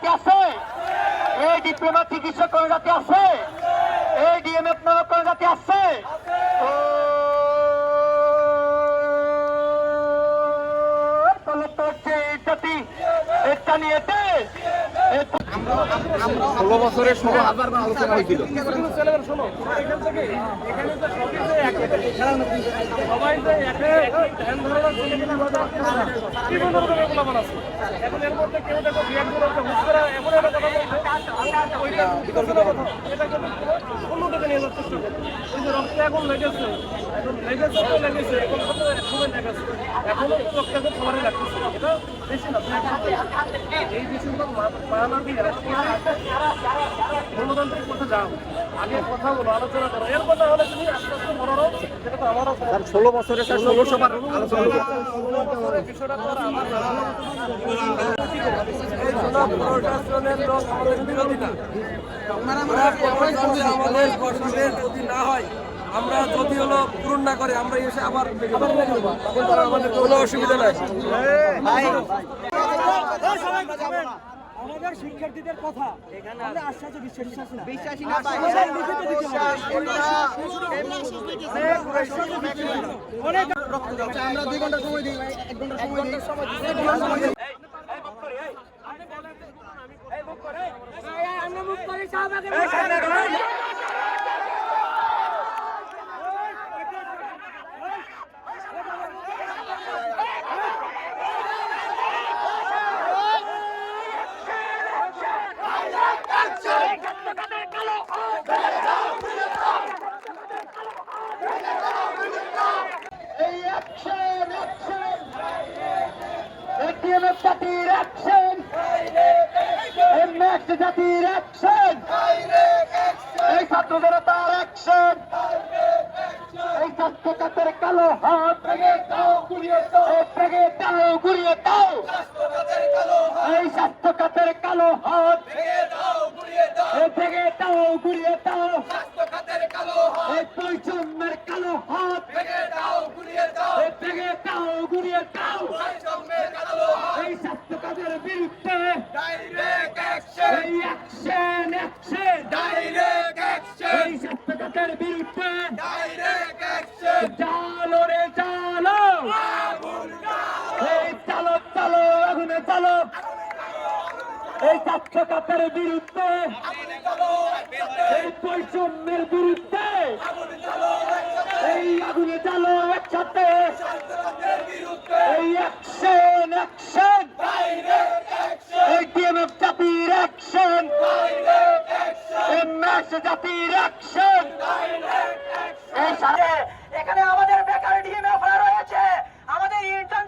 জাতি আছে? এই ডিপ্লোমা চিকিৎসক কোন জাতি আছে? এই ডিএমএফ নামক কোন জাতি আছে? জাতি। এটা নিয়ে ষোলো বছরের ষোলো হাজার আলোচনা হয়েছিল। এখন এর মধ্যে কেউ দেখো হুট এমন একটা কথা বিতর্কিত কথা এটাকে অন্য দিকে নিয়ে যাওয়ার চেষ্টা করছে ওই যে রক্ত এখন লেগেছে এখন লেগেছে তো লেগেছে এখন কত সময় লেগেছে এখনও তো রক্ত এখন লাগতেছে এটা বেশি না। এই বিষয়গুলো মানা দিয়ে গণতান্ত্রিক পথে যাও আগে কথা বলো আলোচনা করো এর কথা হলে তুমি আস্তে আস্তে বড় সেটা তো আমারও ষোলো বছরে স্যার ষোলোশো বার আলোচনা বিষয়টা আমার প্রশাসনের লোক আমাদের বিরোধী না। আমরা যদি আমাদের গঠনের যদি না হয় আমরা যদি হলো পূরণ না করে আমরা এসে আবার আমাদের কোনো অসুবিধা নাই। আমাদের শিক্ষার্থীদের কথা আমরা আশ্বাসে বিশ্বাসী না। বিশ্বাসী না ভাই আমরা দুই ঘণ্টা সময় দিই। এক ঘণ্টা সময় দিই এটিএমএফ জাতির অ্যাকশন এমএক্স জাতির অ্যাকশন এই ছাত্র জনতার অ্যাকশন এই ছাত্র কাতের কালো হাত। ভেঙে দাও গুড়িয়ে দাও। এই স্বাস্থ্য খাতের কালো হাত। ভেঙে দাও গুড়িয়ে দাও এই বৈষম্যের কালো হাত ভেঙে দাও গুড়িয়ে দাও এই স্বাস্থ্য খাতের বিরুদ্ধে এই অ্যাকশন অ্যাকশন এই বিরুদ্ধে চালো রে চালো! এই চালো চালো আগুনে চালো! এই স্বাস্থ্য খাতের বিরুদ্ধে এই বৈষম্যের বিরুদ্ধে এই আগুনে চালো একসাথে! এখানে আমাদের বেকার ডিএমএফরা রয়েছে। আমাদের ইন্টার